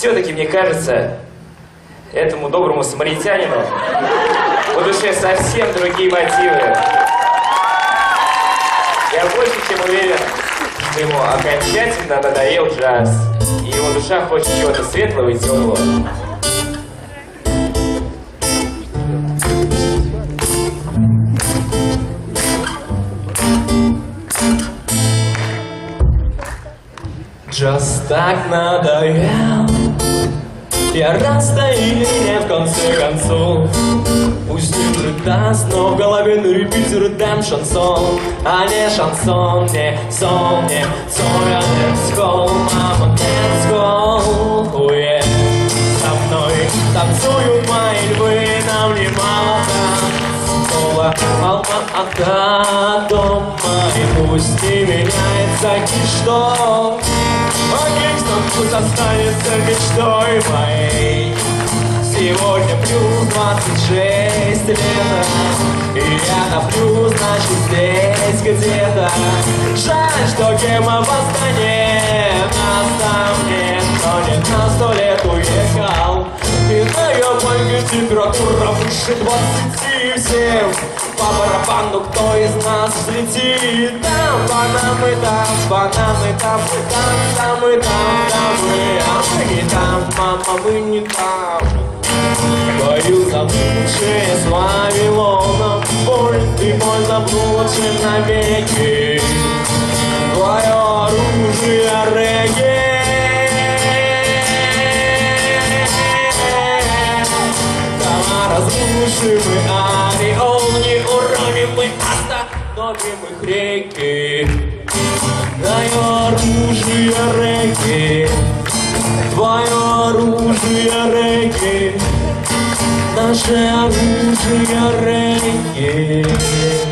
все-таки, мне кажется, этому доброму самаритянину по душе совсем другие мотивы. Я больше чем уверен, что ему окончательно надоел джаз, и его душа хочет чего-то светлого и теплого. Джаз так надоел Я расстояние в конце концов. Пусть не рыдаст, но в голове на репите рыдаем шансон. А не шансон, не сон, не сон, а скол. Мама, скол, уе Со мной танцуют мои львы, нам не мало. Танцпола Алма-Ата дома, и пусть не меняется Гангстон пусть останется мечтой моей. Сегодня плюс 26 лет И я на плюс, значит здесь где-то. Жаль, что Гема в Астане Нас там нет, но не на температура выше 27 По барабану кто из нас взлетит? Там бананы, там бананы, там Там, там и там, там мы А мы не там, мама, мы не там Бою заблудшие с Вавилоном Боль и боль заблудшим навеки Дома разрушимы, ореол не уроним Мы остановим их реки. Твое оружие регги Твое оружие регги Наше оружие регги